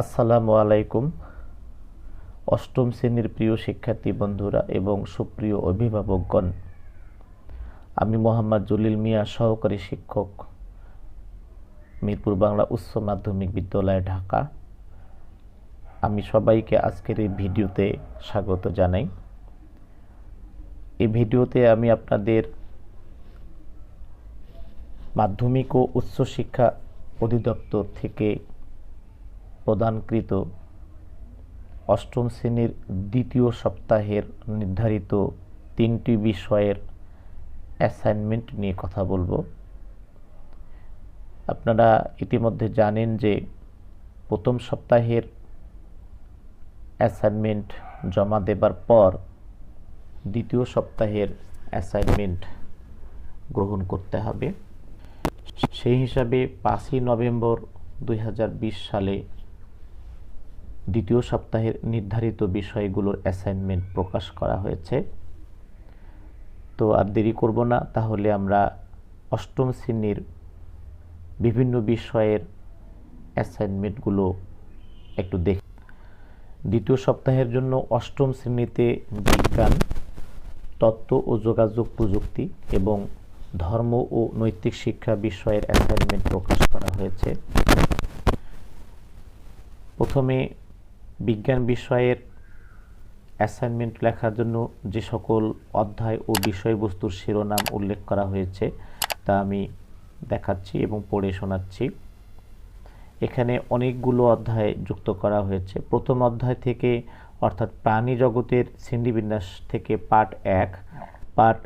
আসসালামু আলাইকুম। অষ্টম শ্রেণির প্রিয় শিক্ষার্থী বন্ধুরা এবং সুপ্রিয় অভিভাবকগণ, আমি মোহাম্মদ জলিল মিয়া, সহকারী শিক্ষক, মিরপুর বাংলা উচ্চ মাধ্যমিক বিদ্যালয়, ঢাকা। আমি সবাইকে আজকের এই ভিডিওতে স্বাগত জানাই। এই ভিডিওতে আমি আপনাদের মাধ্যমিক ও উচ্চশিক্ষা অধিদপ্তর থেকে প্রদানকৃত অষ্টম শ্রেণির দ্বিতীয় সপ্তাহের নির্ধারিত তিনটি বিষয়ের অ্যাসাইনমেন্ট নিয়ে কথা বলব। আপনারা ইতিমধ্যে জানেন যে প্রথম সপ্তাহের অ্যাসাইনমেন্ট জমা দেবার পর দ্বিতীয় সপ্তাহের অ্যাসাইনমেন্ট গ্রহণ করতে হবে। সেই হিসাবে পাঁচই নভেম্বর দুই হাজার বিশ সালে দ্বিতীয় সপ্তাহের নির্ধারিত বিষয়গুলোর অ্যাসাইনমেন্ট প্রকাশ করা হয়েছে। তো আর দেরি করব না, তাহলে আমরা অষ্টম শ্রেণির বিভিন্ন বিষয়ের অ্যাসাইনমেন্টগুলো একটু দেখি। দ্বিতীয় সপ্তাহের জন্য অষ্টম শ্রেণীতে বিজ্ঞান, তত্ত্ব ও যোগাযোগ প্রযুক্তি এবং ধর্ম ও নৈতিক শিক্ষা বিষয়ের অ্যাসাইনমেন্ট প্রকাশ করা হয়েছে। প্রথমে বিজ্ঞান বিষয়ের অ্যাসাইনমেন্ট লেখার জন্য যে সকল অধ্যায় ও বিষয়বস্তুর শিরোনাম উল্লেখ করা হয়েছে, তা আমি দেখাচ্ছি এবং পড়ে শোনাচ্ছি। এখানে অনেকগুলো অধ্যায় যুক্ত করা হয়েছে। প্রথম অধ্যায় থেকে, অর্থাৎ প্রাণী জগতের শ্রেণীবিন্যাস থেকে পার্ট এক, পার্ট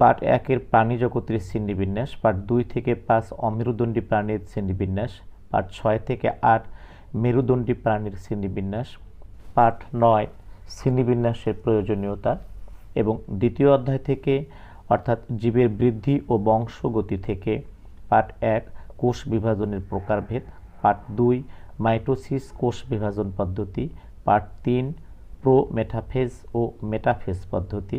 পার্ট একের প্রাণী জগতের শ্রেণীবিন্যাস, পার্ট দুই থেকে পাঁচ অমেরুদণ্ডী প্রাণীর শ্রেণীবিন্যাস, পার্ট ছয় থেকে আট মেরুদণ্ডী প্রাণীর শ্রেণীবিন্যাস, পাঠ নয়, শ্রেণীবিন্যাসের প্রয়োজনীয়তা এবং দ্বিতীয় অধ্যায় থেকে, অর্থাৎ জীবের বৃদ্ধি ও বংশগতি থেকে, পাঠ এক, কোষ বিভাজনের প্রকারভেদ, পাঠ দুই, মাইটোসিস কোষ বিভাজন পদ্ধতি, পাঠ তিন প্রো মেটাফেজ ও মেটাফেজ পদ্ধতি,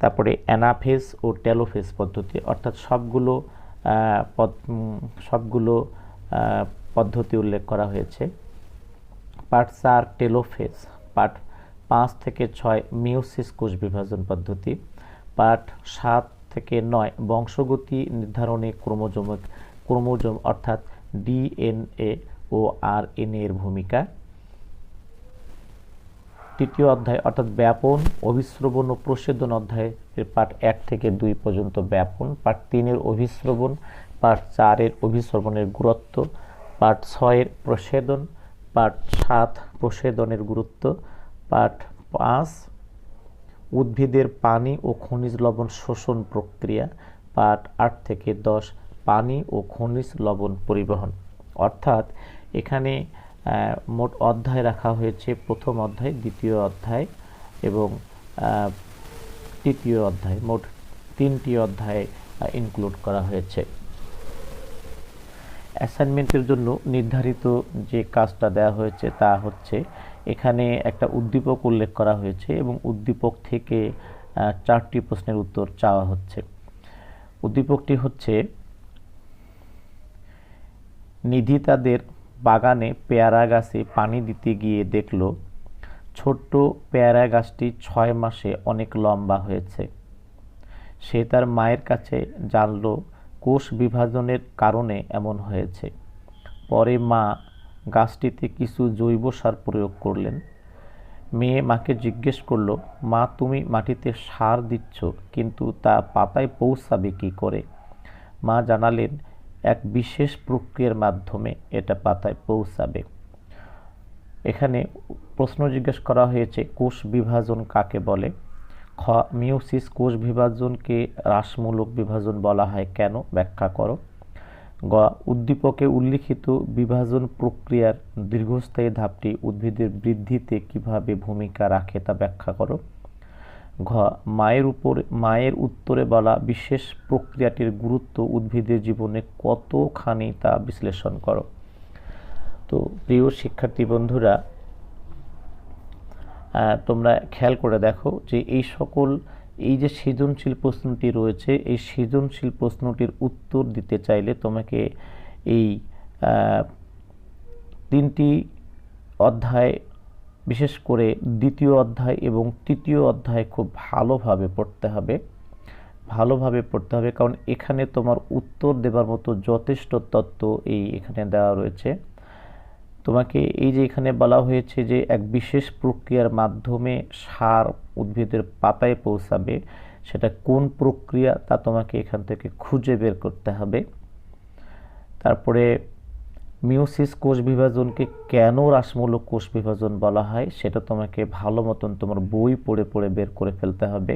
তারপরে অ্যানাফেজ ও টেলোফেজ পদ্ধতি, অর্থাৎ সবগুলো সবগুলো পদ্ধতি উল্লেখ করা হয়েছে। পার্ট চার, টেলোফেজ। পার্ট পাঁচ থেকে ছয় মিওসিস কোষ বিভাজন পদ্ধতি। পার্ট সাত থেকে নয়, বংশগতি নির্ধারণে ক্রোমোজোমিক, ক্রোমোজোম অর্থাৎ ডিএনএ ও আর এর ভূমিকা। তৃতীয় অধ্যায়, অর্থাৎ ব্যাপন, অভিশ্রবণ ও প্রসেদন অধ্যায়ের পাঠ এক থেকে দুই পর্যন্ত ব্যাপন। পাঠ তিনের অভিশ্রবণ, পাঠ চারের অভিশ্রবণের গুরুত্ব পাঠ ছয়ের প্রসেদন, পাঠ সাত প্রসেদনের গুরুত্ব, পাঠ পাঁচ উদ্ভিদের পানি ও খনিজ লবণ শোষণ প্রক্রিয়া, পাঠ আট থেকে দশ পানি ও খনিজ লবণ পরিবহন। অর্থাৎ এখানে মোট অধ্যায় রাখা হয়েছে, প্রথম অধ্যায়, দ্বিতীয় অধ্যায় এবং তৃতীয় অধ্যায়। মোট তিনটি অধ্যায় ইনক্লুড করা হয়েছে। অ্যাসাইনমেন্টের জন্য নির্ধারিত যে কাজটা দেওয়া হয়েছে তা হচ্ছে এখানে একটা উদ্দীপক উল্লেখ করা হয়েছে এবং উদ্দীপক থেকে চারটি প্রশ্নের উত্তর চাওয়া হচ্ছে। উদ্দীপকটি হচ্ছে, নিধি তাদের বাগানে পেয়ারা গাছে পানি দিতে গিয়ে দেখল, ছোট্ট পেয়ারা গাছটি ছয় মাসে অনেক লম্বা হয়েছে। সে তার মায়ের কাছে জানলো কোষ বিভাজনের কারণে এমন হয়েছে। পরে মা গাছটিতে কিছু জৈব সার প্রয়োগ করলেন। মেয়ে মাকে জিজ্ঞেস করল, মা, তুমি মাটিতে সার দিচ্ছ, কিন্তু তা পাতায় পৌঁছাবে কি করে? মা জানালেন, এক বিশেষ প্রক্রিয়ার মাধ্যমে এটা পাতায় পৌঁছাবে। এখানে প্রশ্ন জিজ্ঞেস করা হয়েছে, কোষ বিভাজন কাকে বলে? খ মিওসিস কোষ বিভাজনকে হ্রাসমূলক বিভাজন বলা হয়। কেন? ব্যাখ্যা করো। গ, উদ্দীপকে উল্লিখিত বিভাজন প্রক্রিয়ার দীর্ঘস্থায়ী ধাপটি উদ্ভিদের বৃদ্ধিতে কীভাবে ভূমিকা রাখে তা ব্যাখ্যা করো। ঘ, মায়ের উপরে, মায়ের উত্তরে বলা বিশেষ প্রক্রিয়াটির গুরুত্ব উদ্ভিদের জীবনে কতখানি তা বিশ্লেষণ করো। তো, প্রিয় শিক্ষার্থী বন্ধুরা তোমরা খেয়াল করে দেখো যে এই সকল, এই যে সৃজনশীল প্রশ্নটি রয়েছে, এই সৃজনশীল প্রশ্নটির উত্তর দিতে চাইলে তোমাকে এই তিনটি অধ্যায়, বিশেষ করে দ্বিতীয় অধ্যায় এবং তৃতীয় অধ্যায় খুব ভালোভাবে পড়তে হবে। ভালোভাবে পড়তে হবে, কারণ এখানে তোমার উত্তর দেবার মতো যথেষ্ট তত্ত্ব এই এখানে দেওয়া রয়েছে। তোমাকে এই যে এখানে বলা হয়েছে যে এক বিশেষ প্রক্রিয়ার মাধ্যমে সার উদ্ভিদের পাতায় পৌঁছাবে, সেটা কোন প্রক্রিয়া তা তোমাকে এখান থেকে খুঁজে বের করতে হবে। তারপরে মিউসিস কোষ বিভাজনকে কেন রাসমূলক কোষ বিভাজন বলা হয়, সেটা তোমাকে ভালো মতন তোমার বই পড়ে পড়ে বের করে ফেলতে হবে।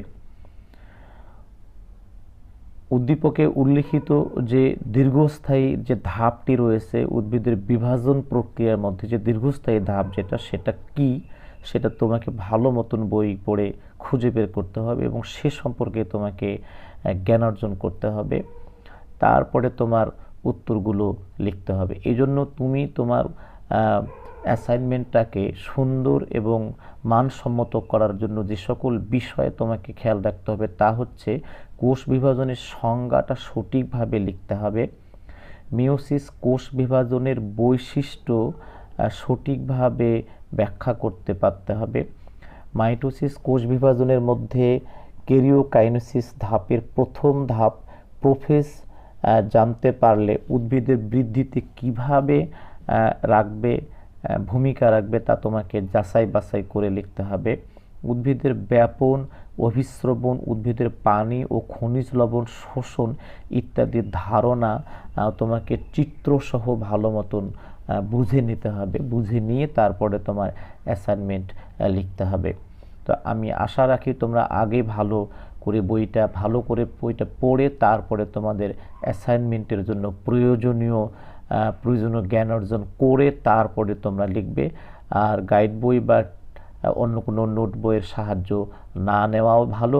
উদ্দীপকে উল্লিখিত যে দীর্ঘস্থায়ী যে ধাপটি রয়েছে, উদ্ভিদের বিভাজন প্রক্রিয়ার মধ্যে যে দীর্ঘস্থায়ী ধাপ যেটা, সেটা কি? সেটা তোমাকে ভালো মতন বই পড়ে খুঁজে বের করতে হবে এবং সে সম্পর্কে তোমাকে জ্ঞান অর্জন করতে হবে। তারপরে তোমার উত্তরগুলো লিখতে হবে। এই জন্য তুমি তোমার অ্যাসাইনমেন্টটাকে সুন্দর এবং মানসম্মত করার জন্য যে সকল বিষয়ে তোমাকে খেয়াল রাখতে হবে তা হচ্ছে কোষ বিভাজনের সংজ্ঞাটা সঠিকভাবে লিখতে হবে। মিওসিস কোষ বিভাজনের বৈশিষ্ট্য সঠিকভাবে ব্যাখ্যা করতে পারতে হবে। মাইটোসিস কোষ বিভাজনের মধ্যে কেরিওকাইনোসিস ধাপের প্রথম ধাপ, প্রোফেস জানতে পারলে উদ্ভিদের বৃদ্ধিতে কীভাবে রাখবে ভূমিকা রাখবে তা তোমাকে যাচাই বাছাই করে লিখতে হবে। উদ্ভিদের ব্যাপন অভিশ্রবণ উদ্ভিদের পানি ও খনিজ লবণ, শোষণ ইত্যাদির ধারণা তোমাকে চিত্রসহ ভালো মতন বুঝে নিতে হবে। বুঝে নিয়ে তারপরে তোমার অ্যাসাইনমেন্ট লিখতে হবে। তো আমি আশা রাখি তোমরা আগে ভালো করে বইটা, ভালো করে বইটা পড়ে তারপরে তোমাদের অ্যাসাইনমেন্টের জন্য প্রয়োজনীয় প্রয়োজনীয় জ্ঞান অর্জন করে তারপরে তোমরা লিখবে। আর গাইড বই বা অন্য কোনো নোট বইয়ের সাহায্য না নেওয়াও ভালো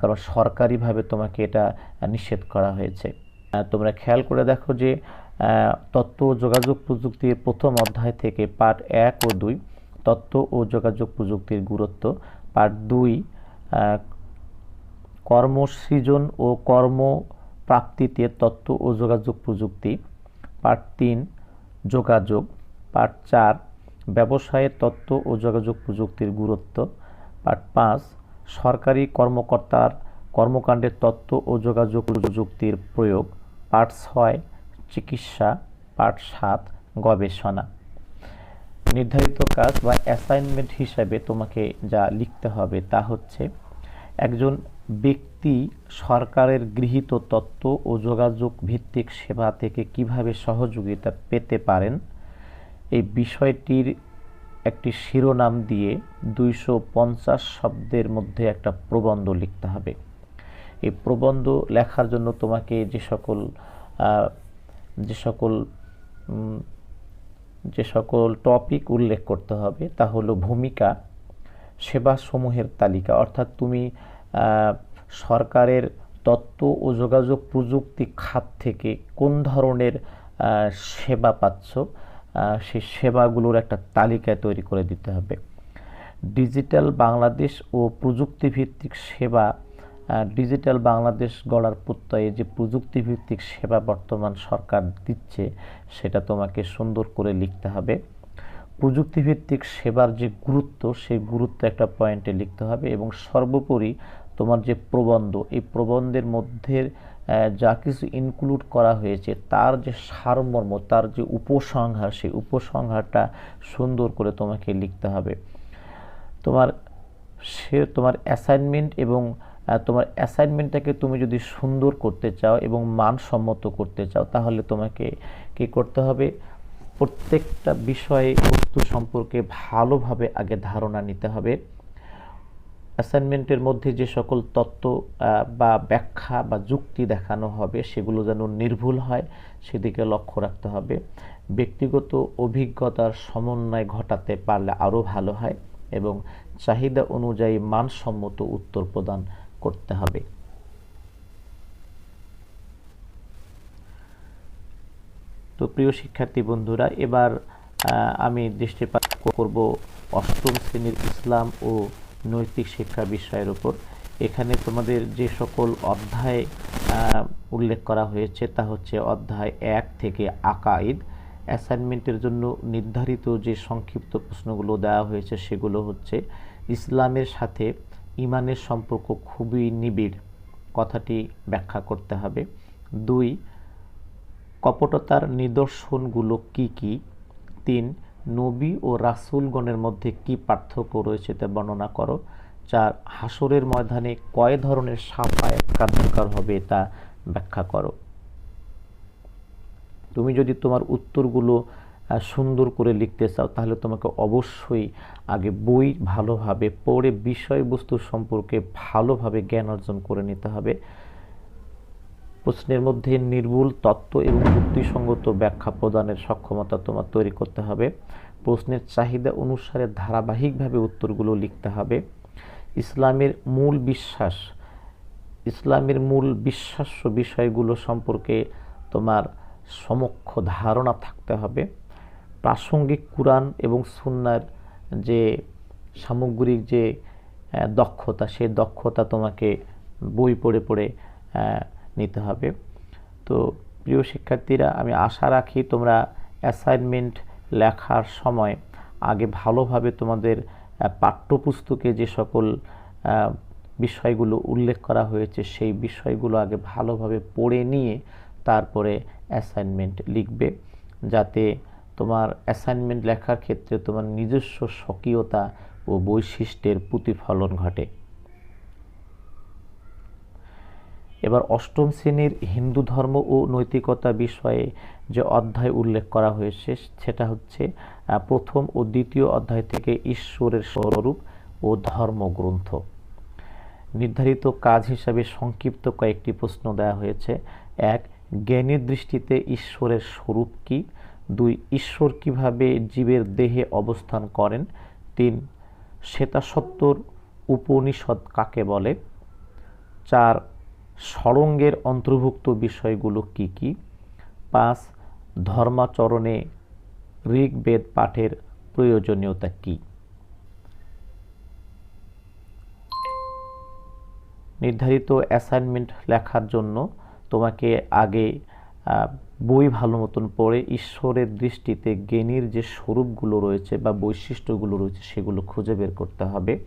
কারণ সরকারিভাবে তোমাকে এটা নিষেধ করা হয়েছে। তোমরা খেয়াল করে দেখো যে তত্ত্ব ও যোগাযোগ প্রযুক্তির প্রথম অধ্যায় থেকে পার্ট এক ও দুই, তত্ত্ব ও যোগাযোগ প্রযুক্তির গুরুত্ব। পার্ট দুই কর্মসৃজন ও কর্মপ্রাপ্তিতে তত্ত্ব ও যোগাযোগ প্রযুক্তি। পার্ট তিন, যোগাযোগ। পার্ট চার, ব্যবসায়ের তত্ত্ব ও যোগাযোগ প্রযুক্তির গুরুত্ব। পার্ট পাঁচ, সরকারি কর্মকর্তার কর্মকাণ্ডের তত্ত্ব ও যোগাযোগ প্রযুক্তির প্রয়োগ। পার্ট ছয়, চিকিৎসা। পার্ট সাত, গবেষণা। নির্ধারিত কাজ বা অ্যাসাইনমেন্ট হিসাবে তোমাকে যা লিখতে হবে তা হচ্ছে, একজন ব্যক্তি সরকারের গৃহীত তত্ত্ব ও যোগাযোগ ভিত্তিক সেবা থেকে কীভাবে সহযোগিতা পেতে পারেন, এই বিষয়টির একটি শিরোনাম দিয়ে দুইশো পঞ্চাশ শব্দের মধ্যে একটা প্রবন্ধ লিখতে হবে। এই প্রবন্ধ লেখার জন্য তোমাকে যে সকল যে সকল যে সকল টপিক উল্লেখ করতে হবে তা হলো ভূমিকা, সেবাসমূহের তালিকা। অর্থাৎ তুমি সরকারের তত্ত্ব ও যোগাযোগ প্রযুক্তি খাত থেকে কোন ধরনের সেবা পাচ্ছ সেই সেবাগুলোর একটা তালিকা তৈরি করে দিতে হবে। ডিজিটাল বাংলাদেশ ও প্রযুক্তিভিত্তিক সেবা ডিজিটাল বাংলাদেশ গড়ার প্রত্যয়ে যে প্রযুক্তিভিত্তিক সেবা বর্তমান সরকার দিচ্ছে, সেটা তোমাকে সুন্দর করে লিখতে হবে। প্রযুক্তিভিত্তিক সেবার যে গুরুত্ব, সেই গুরুত্ব একটা পয়েন্টে লিখতে হবে এবং সর্বোপরি তোমার যে প্রবন্ধ, এই প্রবন্ধের মধ্যে যা কিছু ইনক্লুড করা হয়েছে, তার যে সারমর্ম, তার যে উপসংহার, সেই উপসংহারটা সুন্দর করে তোমাকে লিখতে হবে। তোমার সে, তোমার অ্যাসাইনমেন্ট এবং তোমার অ্যাসাইনমেন্টটাকে তুমি যদি সুন্দর করতে চাও এবং মানসম্মত করতে চাও, তাহলে তোমাকে কি করতে হবে? প্রত্যেকটা বিষয়ে বস্তু সম্পর্কে ভালোভাবে আগে ধারণা নিতে হবে। অ্যাসাইনমেন্টের মধ্যে যে সকল তত্ত্ব বা ব্যাখ্যা বা যুক্তি দেখানো হবে, সেগুলো যেন নির্ভুল হয়, সেদিকে লক্ষ্য রাখতে হবে। ব্যক্তিগত অভিজ্ঞতার সমন্বয় ঘটাতে পারলে আরও ভালো হয় এবং চাহিদা অনুযায়ী মানসম্মত উত্তর প্রদান করতে হবে। তো প্রিয় শিক্ষার্থী বন্ধুরা, এবার আমি দৃষ্টিপাত করব অষ্টম শ্রেণির ইসলাম ও নৈতিক শিক্ষা বিষয়ের উপর। এখানে তোমাদের যে সকল অধ্যায় উল্লেখ করা হয়েছে তা হচ্ছে অধ্যায় এক থেকে আকাইদ। অ্যাসাইনমেন্টের জন্য নির্ধারিত যে সংক্ষিপ্ত প্রশ্নগুলো দেওয়া হয়েছে সেগুলো হচ্ছে, ইসলামের সাথে ইমানের সম্পর্ক খুবই নিবিড়, কথাটি ব্যাখ্যা করতে হবে। দুই, কপটতার নিদর্শনগুলো কি কি? তিন, নবী ও রাসুলগণের মধ্যে কি পার্থক্য রয়েছে তা বর্ণনা করো। চার হাসরের ময়দানে কয় ধরনের সাফায়াত কার্যকর হবে তা ব্যাখ্যা করো। তুমি যদি তোমার উত্তরগুলো সুন্দর করে লিখতে চাও, তাহলে তোমাকে অবশ্যই আগে বই ভালোভাবে পড়ে বিষয়বস্তু সম্পর্কে ভালোভাবে জ্ঞান অর্জন করে নিতে হবে। প্রশ্নের মধ্যে নির্ভুল তত্ত্ব এবং যুক্তিসঙ্গত ব্যাখ্যা প্রদানের সক্ষমতা তোমার তৈরি করতে হবে। প্রশ্নের চাহিদা অনুসারে ধারাবাহিকভাবে উত্তরগুলো লিখতে হবে। ইসলামের মূল বিশ্বাস, ইসলামের মূল বিশ্বাস্য বিষয়গুলো সম্পর্কে তোমার সমক্ষ ধারণা থাকতে হবে। প্রাসঙ্গিক কোরআন এবং সুন্নার যে সামগ্রিক যে দক্ষতা, সেই দক্ষতা তোমাকে বই পড়ে পড়ে নিতে হবে। তো প্রিয় শিক্ষার্থীরা, আমি আশা রাখি তোমরা অ্যাসাইনমেন্ট লেখার সময় আগে ভালোভাবে তোমাদের পাঠ্যপুস্তকে যে সকল বিষয়গুলো উল্লেখ করা হয়েছে, সেই বিষয়গুলো আগে ভালোভাবে পড়ে নিয়ে তারপরে অ্যাসাইনমেন্ট লিখবে। যাতে তোমার অ্যাসাইনমেন্ট লেখার ক্ষেত্রে তোমার নিজস্ব স্বকীয়তা ও বৈশিষ্ট্যের প্রতিফলন ঘটে। এবার অষ্টম শ্রেণির হিন্দু ধর্ম ও নৈতিকতা বিষয়ে যে অধ্যায় উল্লেখ করা হয়েছে, সেটা হচ্ছে প্রথম ও দ্বিতীয় অধ্যায় থেকে ঈশ্বরের স্বরূপ ও ধর্মগ্রন্থ। নির্ধারিত কাজ হিসাবে সংক্ষিপ্ত কয়েকটি প্রশ্ন দেওয়া হয়েছে। এক, জ্ঞানের দৃষ্টিতে ঈশ্বরের স্বরূপ কি? দুই, ঈশ্বর কীভাবে জীবের দেহে অবস্থান করেন? তিন শ্বেতাসত্তর উপনিষদ কাকে বলে? চার সরঙ্গের অন্তর্ভুক্ত বিষয়গুলো কি কি? পাঁচ, ধর্মাচরণে ঋগ্বেদ পাঠের প্রয়োজনীয়তা কী? নির্ধারিত অ্যাসাইনমেন্ট লেখার জন্য তোমাকে আগে বই ভালো মতন পড়ে ঈশ্বরের দৃষ্টিতে জ্ঞানীর যে স্বরূপগুলো রয়েছে বা বৈশিষ্ট্যগুলো রয়েছে সেগুলো খুঁজে বের করতে হবে।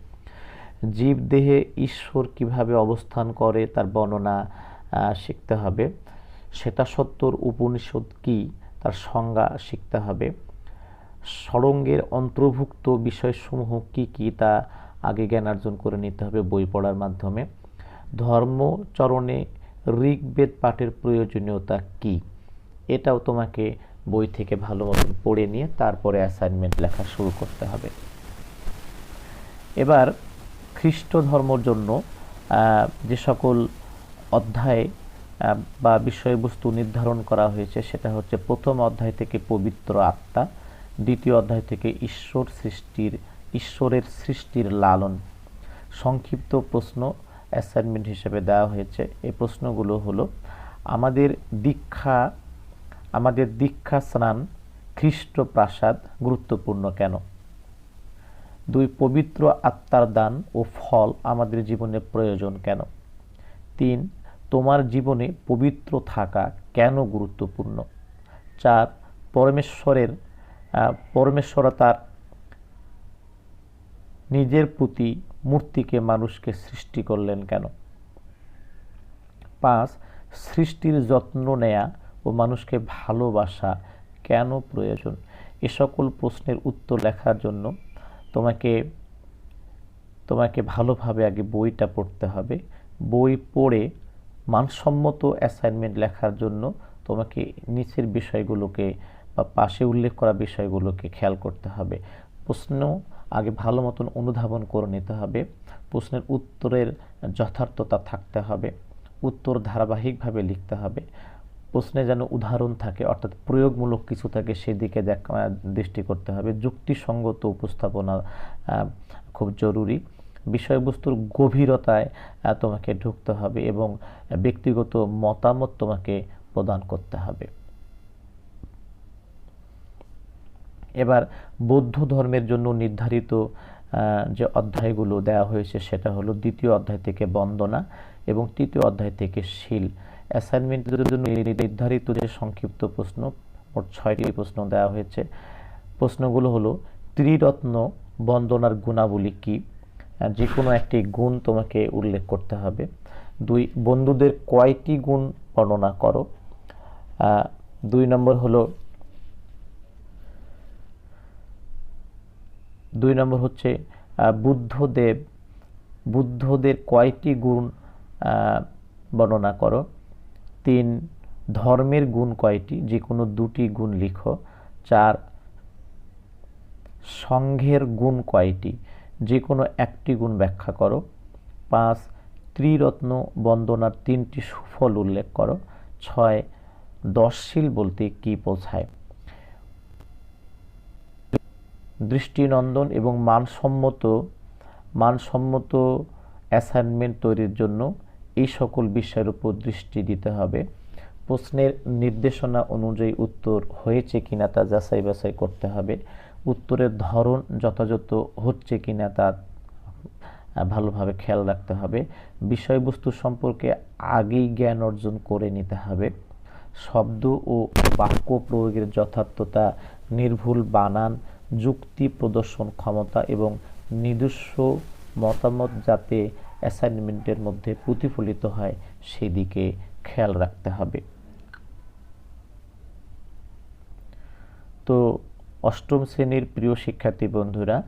জীব দেহে ঈশ্বর কীভাবে অবস্থান করে তার বর্ণনা শিখতে হবে। সেটা সত্তর উপনিষদ কি তার সংজ্ঞা শিখতে হবে। সরঙ্গের অন্তর্ভুক্ত বিষয়সমূহ কি কি তা আগে জ্ঞানার্জন করে নিতে হবে বই পড়ার মাধ্যমে। ধর্মচরণে ঋগ্বেদ পাঠের প্রয়োজনীয়তা কি? এটাও তোমাকে বই থেকে ভালো মতন পড়ে নিয়ে তারপরে অ্যাসাইনমেন্ট লেখা শুরু করতে হবে। এবার খ্রিস্ট ধর্মর জন্য যে সকল অধ্যায় বা বিষয়বস্তু নির্ধারণ করা হয়েছে, সেটা হচ্ছে প্রথম অধ্যায় থেকে পবিত্র আত্মা, দ্বিতীয় অধ্যায় থেকে ঈশ্বর সৃষ্টির, ঈশ্বরের সৃষ্টির লালন। সংক্ষিপ্ত প্রশ্ন অ্যাসাইনমেন্ট হিসেবে দেওয়া হয়েছে। এই প্রশ্নগুলো হলো, আমাদের দীক্ষা আমাদের দীক্ষা স্নান খ্রিস্ট প্রাসাদ গুরুত্বপূর্ণ কেন? দুই পবিত্র আত্মার দান ও ফল আমাদের জীবনে প্রয়োজন কেন? তিন, তোমার জীবনে পবিত্র থাকা কেন গুরুত্বপূর্ণ? চার, পরমেশ্বরের পরমেশ্বরতার নিজের প্রতি মূর্তিকে মানুষকে সৃষ্টি করলেন কেন? পাঁচ, সৃষ্টির যত্ন নেয়া ও মানুষকে ভালোবাসা কেন প্রয়োজন? এ সকল প্রশ্নের উত্তর লেখার জন্য তোমাকে তোমাকে ভালোভাবে আগে বইটা পড়তে হবে। বই পড়ে মানসম্মত অ্যাসাইনমেন্ট লেখার জন্য তোমাকে নিচের বিষয়গুলোকে বা পাশে উল্লেখ করা বিষয়গুলোকে খেয়াল করতে হবে। প্রশ্ন আগে ভালো মতন অনুধাবন করে নিতে হবে। প্রশ্নের উত্তরের যথার্থতা থাকতে হবে। উত্তর ধারাবাহিকভাবে লিখতে হবে। প্রশ্নে যেন উদাহরণ থাকে, অর্থাৎ প্রয়োগমূলক কিছু থাকে, সেদিকে দৃষ্টি করতে হবে। যুক্তিসঙ্গত উপস্থাপনা খুব জরুরি। বিষয়বস্তুর গভীরতায় তোমাকে ঢুকতে হবে এবং ব্যক্তিগত মতামত তোমাকে প্রদান করতে হবে। এবার বৌদ্ধ ধর্মের জন্য নির্ধারিত যে অধ্যায়গুলো দেওয়া হয়েছে, সেটা হলো দ্বিতীয় অধ্যায় থেকে বন্দনা এবং তৃতীয় অধ্যায় থেকে শিল। অ্যাসাইনমেন্টের জন্য নির্ধারিত যে সংক্ষিপ্ত প্রশ্ন, মোট ছয়টি প্রশ্ন দেওয়া হয়েছে। প্রশ্নগুলো হলো, ত্রিরত্ন বন্দনার গুণাবলী কি? যে কোনো একটি গুণ তোমাকে উল্লেখ করতে হবে। দুই, বন্ধুদের কয়টি গুণ বর্ণনা করো? দুই নম্বর হলো, দুই নম্বর হচ্ছে বুদ্ধদেব, বুদ্ধদের কয়টি গুণ বর্ণনা করো? তিন, ধর্মের গুণ কয়টি? যে কোনো দুটি গুণ লিখো। চার সংঘের গুণ কয়টি? যে কোনো একটি গুণ ব্যাখ্যা করো। পাঁচ, ত্রিরত্ন বন্দনার তিনটি সুফল উল্লেখ করো। ছয়, দশশীল বলতে কি বোঝায়? দৃষ্টিনন্দন এবং মানসম্মত মানসম্মত অ্যাসাইনমেন্ট তৈরির জন্য এই সকল বিষয়ের উপর দৃষ্টি দিতে হবে। প্রশ্নের নির্দেশনা অনুযায়ী উত্তর হয়েছে কিনা তা যাচাই বাছাই করতে হবে। উত্তরের ধরন যথাযথ হচ্ছে কিনা তা ভালোভাবে খেয়াল রাখতে হবে। বিষয়বস্তু সম্পর্কে আগেই জ্ঞান অর্জন করে নিতে হবে। শব্দ ও বাক্য প্রয়োগের যথার্থতা, নির্ভুল বানান, যুক্তি প্রদর্শন ক্ষমতা এবং নিজস্ব মতামত যাতে অ্যাসাইনমেন্টের মধ্যে প্রতিফলিত হয়, সেদিকে খেয়াল রাখতে হবে। তো, অষ্টম শ্রেণির প্রিয় শিক্ষার্থী বন্ধুরা,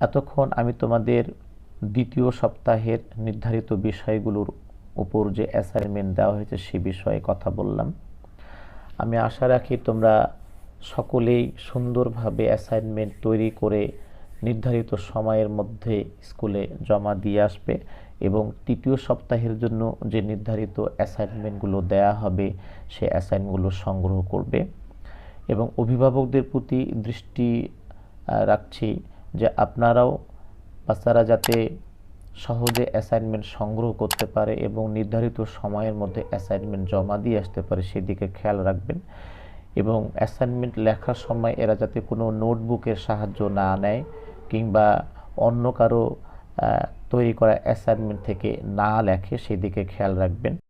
এতক্ষণ আমি তোমাদের দ্বিতীয় সপ্তাহের নির্ধারিত বিষয়গুলোর উপর যে অ্যাসাইনমেন্ট দেওয়া হয়েছে সে বিষয়ে কথা বললাম। আমি আশা রাখি তোমরা সকলেই সুন্দরভাবে অ্যাসাইনমেন্ট তৈরি করে নির্ধারিত সময়ের মধ্যে স্কুলে জমা দিয়ে আসবে এবং তৃতীয় সপ্তাহের জন্য যে নির্ধারিত অ্যাসাইনমেন্টগুলো দেয়া হবে, সে অ্যাসাইনগুলো সংগ্রহ করবে। এবং অভিভাবকদের প্রতি দৃষ্টি রাখছি যে আপনারাও বাচ্চারা যাতে সহজে অ্যাসাইনমেন্ট সংগ্রহ করতে পারে এবং নির্ধারিত সময়ের মধ্যে অ্যাসাইনমেন্ট জমা দিয়ে আসতে পারে, সেদিকে খেয়াল রাখবেন। এবং অ্যাসাইনমেন্ট লেখার সময় এরা যাতে কোনো নোটবুকের সাহায্য না নেয় কিংবা অন্য কারও তৈরি করা অ্যাসাইনমেন্ট থেকে না লেখে সেদিকে খেয়াল রাখবেন।